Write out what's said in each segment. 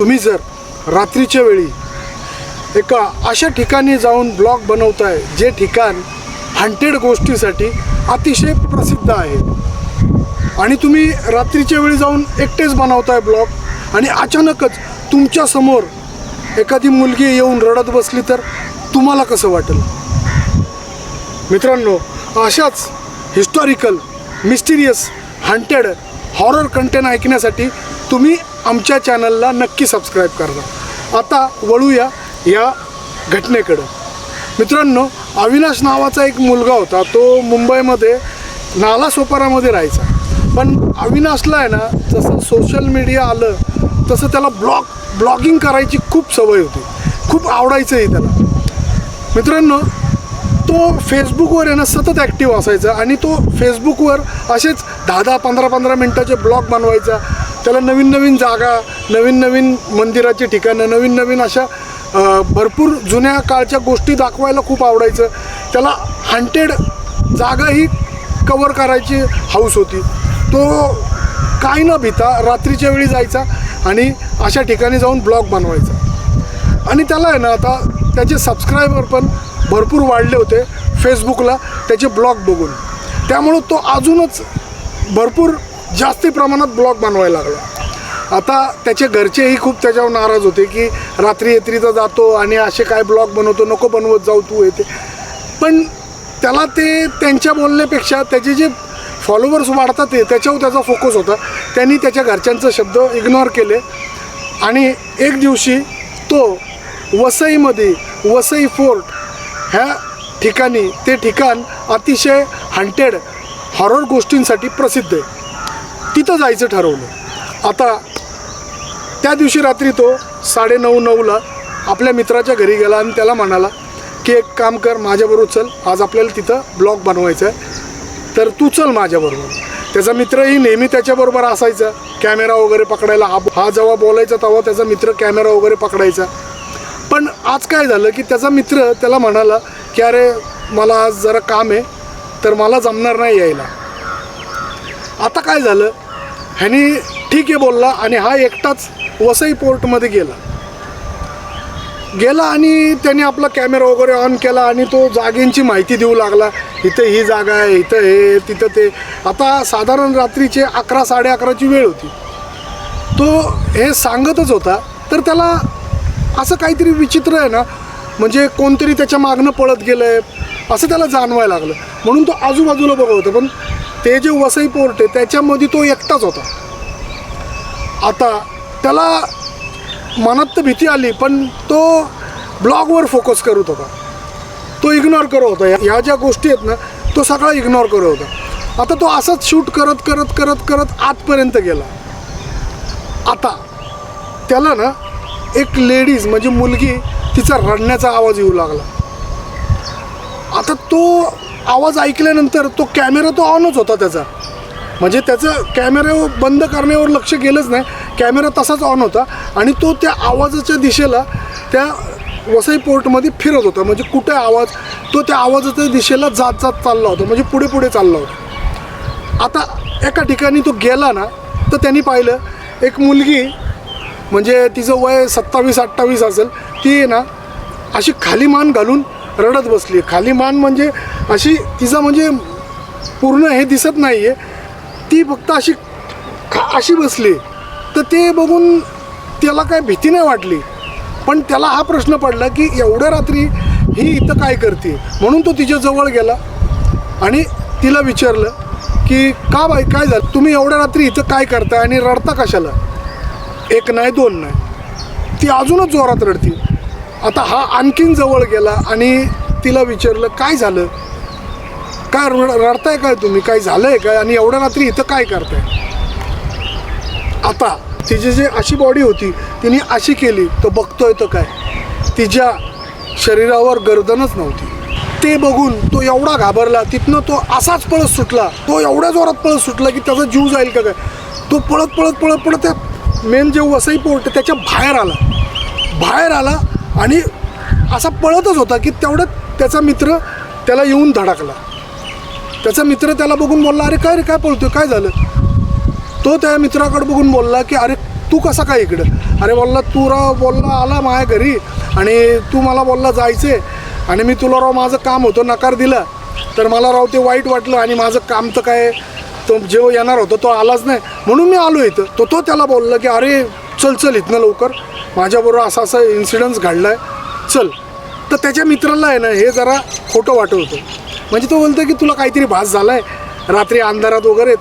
तुम्ही जर रात्रीच्या वेळी एका अशा ठिकाणी जाऊन ब्लॉग बनवताय जे ठिकाण हंटेड गोष्टीसाठी अतिशय प्रसिद्ध आहे. आणि तुम्ही रात्रीच्या वेळी जाऊन एकटेच बनवताय ब्लॉग आणि अचानकच तुमच्यासमोर एखादी मुलगी येऊन रडत बसली तर तुम्हाला कसं वाटेल? मित्रांनो अशाच historical mysterious haunted horror content ऐकण्यासाठी तुम्ही आमच्या चॅनलला नक्की सबस्क्राईब करा. आता वळूया या घटनेकडं. मित्रांनो अविनाश नावाचा एक मुलगा होता. तो मुंबईमध्ये नालासोपारामध्ये राहायचा. पण अविनाशला आहे ना जसं सोशल मीडिया आलं तसं त्याला ब्लॉग ब्लॉगिंग करायची खूप सवय होती. खूप आवडायचंही त्याला. मित्रांनो तो फेसबुकवर आहे ना सतत ॲक्टिव्ह असायचा आणि तो फेसबुकवर असेच दहा दहा पंधरा पंधरा मिनटाचे ब्लॉग बनवायचा. त्याला नवीन नवीन जागा नवीन नवीन मंदिराची ठिकाणं नवीन नवीन अशा भरपूर जुन्या काळच्या गोष्टी दाखवायला खूप आवडायचं. त्याला हंटेड जागाही कवर करायची हाऊस होती. तो काय न भिता रात्रीच्या वेळी जायचा आणि अशा ठिकाणी जाऊन ब्लॉग बनवायचा. आणि त्याला आहे ना आता त्याचे सबस्क्रायबर पण भरपूर वाढले होते फेसबुकला त्याचे ब्लॉग बघून. त्यामुळं तो अजूनच भरपूर जास्ती प्रमाणात ब्लॉग बनवायला लागला. आता त्याचे घरचेही खूप त्याच्यावर नाराज होते की रात्री येत्रीचा जातो आणि असे काय ब्लॉग बनवतो नको बनवत जाऊ तू येते. पण त्याला ते त्यांच्या बोलण्यापेक्षा त्याचे जे फॉलोवर्स वाढतात ते त्याच्यावर त्याचा फोकस होता. त्यांनी त्याच्या घरच्यांचं शब्द इग्नोर केले. आणि एक दिवशी तो वसईमध्ये वसई फोर्ट ह्या ठिकाणी ते ठिकाण अतिशय हंटेड हॉरर गोष्टींसाठी प्रसिद्ध आहे. तिथं जायचं ठरवलं. आता त्या दिवशी रात्री तो साडेनऊ नऊला आपल्या मित्राच्या घरी गेला आणि त्याला म्हणाला की एक काम कर माझ्याबरोबर चल. आज आपल्याला तिथं ब्लॉग बनवायचा आहे. तर तू चल माझ्याबरोबर. त्याचा मित्रही नेहमी त्याच्याबरोबर असायचा. कॅमेरा वगैरे पकडायला हा हा जेव्हा बोलायचा तेव्हा त्याचा मित्र कॅमेरा वगैरे पकडायचा. पण आज काय झालं की त्याचा मित्र त्याला म्हणाला की अरे मला आज जरा काम आहे तर मला जमणार नाही यायला. आता काय झालं? ह्यानी ठीक आहे बोलला आणि हा एकटाच वसई पोर्टमध्ये गेला. गेला आणि त्याने आपला कॅमेरा वगैरे ऑन केला आणि तो जागेंची माहिती देऊ लागला. इथं ही जागा आहे इथं हे तिथं ते. आता साधारण रात्रीचे अकरा साडे अकराची वेळ होती. तो हे सांगतच होता तर त्याला असं काहीतरी विचित्र आहे ना म्हणजे कोणतरी त्याच्या मागणं पळत गेलं आहे असं त्याला जाणवायला लागलं. म्हणून तो आजूबाजूला बघत होता पण ते जे वसई पोर्ट आहे त्याच्यामध्ये तो एकटाच होता. आता त्याला मनात तर भीती आली पण तो ब्लॉगवर फोकस करत होता. तो इग्नोर करत होता. या- ह्या ज्या गोष्टी आहेत ना तो सगळा इग्नोर करत होता. आता तो असंच शूट करत करत करत करत आतपर्यंत गेला. आता त्याला ना एक लेडीज म्हणजे मुलगी तिचा रडण्याचा आवाज येऊ लागला. आता तो आवाज ऐकल्यानंतर तो कॅमेरा तो ऑनच होता त्याचा. म्हणजे त्याचं कॅमेरा बंद करण्यावर लक्ष गेलंच नाही. कॅमेरा तसाच ऑन होता आणि तो त्या आवाजाच्या दिशेला त्या वसई पोर्टमध्ये फिरत होता. म्हणजे कुठे आवाज तो त्या आवाजाच्या दिशेला जात जात चालला होता. म्हणजे पुढे पुढे चालला होता. आता एका ठिकाणी तो गेला ना तर त्यांनी पाहिलं एक मुलगी म्हणजे तिचं वय सत्तावीस अठ्ठावीस असेल ती आहे ना अशी खाली मान घालून रडत बसली खाली मान म्हणजे अशी तिचं म्हणजे पूर्ण हे दिसत नाही आहे ती फक्त अशी खा अशी बसली तर ते बघून त्याला काय भीती नाही वाटली. पण त्याला हा प्रश्न पडला की एवढ्या रात्री ही इथं काय करते? म्हणून तो तिच्या जवळ गेला आणि तिला विचारलं की का बाई काय झालं? तुम्ही एवढ्या रात्री इथं काय करताय आणि रडता कशाला? एक नाही दोन नाही. ती अजूनच जोरात रडती. आता हा आणखीन जवळ गेला आणि तिला विचारलं काय झालं? काय रड रडताय काय तुम्ही? काय झालंय काय? आणि एवढ्या रात्री इथं काय करताय? आता तिची जी अशी बॉडी होती तिने अशी केली तर बघतोय तर काय? तिच्या शरीरावर गर्दनच नव्हती. ते बघून तो एवढा घाबरला तिथनं तो असाच पळत सुटला तो एवढ्या जोरात पळत सुटला की त्याचा जीव जाईल का काय? तो पळत पळत पळत पळत त्या मेन जे वसई पोर्ट त्याच्या बाहेर आला. बाहेर आला आणि असा पळतच होता की तेवढ्यात त्याचा मित्र त्याला येऊन धडकला. त्याचा मित्र त्याला बघून बोलला अरे काय रे काय पळतोय काय झालं? तो त्या मित्राकडे बघून बोलला की अरे तू कसा काय इकडं? अरे बोलला तू राव बोलला आला माझ्या घरी आणि तू मला बोलला जायचे आणि मी तुला राव माझं काम होतं नकार दिला. तर मला राव ते वाईट वाटलं आणि माझं काम तर काय तो जेव्हा येणार होता तो आलाच नाही. म्हणून मी आलो इथं. तो तो त्याला बोलला की अरे चल चल इथनं लवकर. माझ्याबरोबर असा असा इन्सिडन्स घडला आहे चल. तर त्याच्या मित्राला आहे ना हे जरा खोटं वाटत होतं. म्हणजे तो बोलतो की तुला काहीतरी भास झाला आहे रात्री अंधारात वगैरे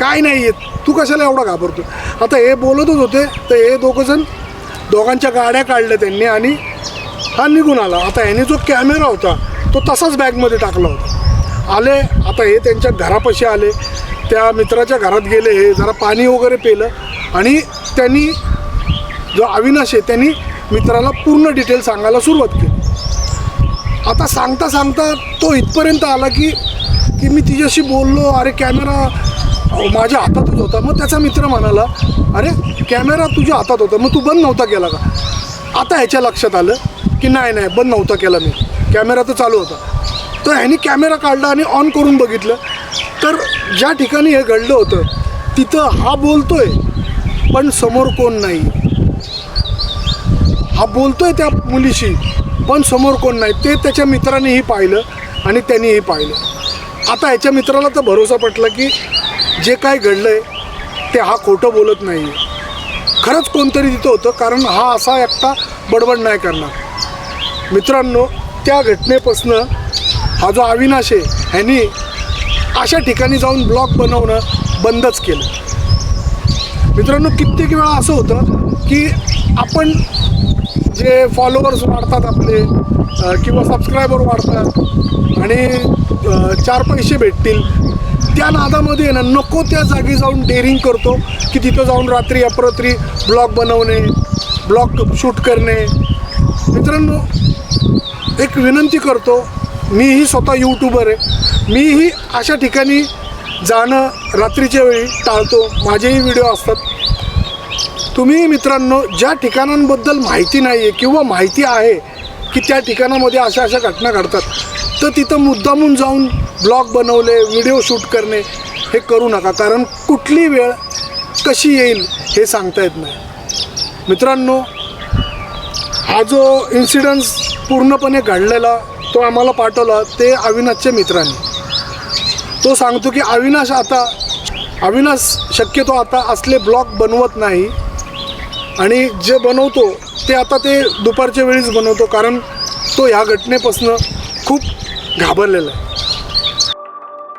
काय नाही येत. तू कशाला एवढा घाबरतो आता हे बोलतच होते. तर हे दोघंजण दोघांच्या गाड्या काढल्या त्यांनी आणि हा निघून आला. आता ह्याने जो कॅमेरा होता तो तसाच बॅगमध्ये टाकला होता. आले. आता हे त्यांच्या घरापाशी आले. त्या मित्राच्या घरात गेले हे जरा पाणी वगैरे पेलं आणि त्यांनी जो अविनाश आहे त्यांनी मित्राला पूर्ण डिटेल सांगायला सुरुवात केली. आता सांगता सांगता तो इथपर्यंत आला की की मी तिच्याशी बोललो अरे कॅमेरा माझ्या हातातच होता. मग त्याचा मित्र म्हणाला अरे कॅमेरा तुझ्या हातात होता मग तू बंद नव्हता केला का? आता ह्याच्या लक्षात आलं की नाही नाही बंद नव्हता केला मी. कॅमेरा तर चालू होता. तर ह्यानी कॅमेरा काढला आणि ऑन करून बघितलं. तर ज्या ठिकाणी हे घडलं होतं तिथं हा बोलतोय पण समोर कोण नाही. हा बोलतोय त्या मुलीशी पण समोर कोण नाही. ते त्याच्या मित्रानेही पाहिलं आणि त्यांनीही पाहिलं. आता ह्याच्या मित्राला तर भरोसा पटला की जे काय आहे ते हा खोटं बोलत नाही आहे खरंच कोणतरी तिथं होतं कारण हा असा एकटा बडबड नाही करणार. मित्रांनो त्या घटनेपासनं हा जो अविनाश आहे ह्यांनी अशा ठिकाणी जाऊन ब्लॉग बनवणं बंदच केलं. मित्रांनो कित्येक वेळा असं होतं की आपण जे फॉलोअर्स वाढतात आपले किंवा सबस्क्रायबर वाढतात आणि चार पैसे भेटतील त्या नादामध्ये आहे ना नको त्या जागी जाऊन डेअरिंग करतो की तिथं जाऊन रात्री अपरात्री ब्लॉग बनवणे ब्लॉग शूट करणे. मित्रांनो एक विनंती करतो मीही स्वतः यूट्यूबर आहे. मीही अशा ठिकाणी जाणं रात्रीच्या वेळी टाळतो. माझेही व्हिडिओ असतात. तुम्ही मित्रांनो ज्या ठिकाणांबद्दल माहिती नाही आहे किंवा माहिती आहे की त्या ठिकाणामध्ये अशा अशा घटना घडतात तर तिथं मुद्दामून जाऊन ब्लॉग बनवले व्हिडिओ शूट करणे हे करू नका. कारण कुठली वेळ कशी येईल हे सांगता येत नाही. मित्रांनो हा जो इन्सिडन्स पूर्णपणे घडलेला तो आम्हाला पाठवला ते अविनाशच्या मित्रांनी. तो सांगतो की अविनाश आता अविनाश शक्यतो आता असले ब्लॉक बनवत नाही. आणि जे बनवतो ते आता ते दुपारच्या वेळीच बनवतो कारण तो ह्या घटनेपासून खूप घाबरलेला आहे.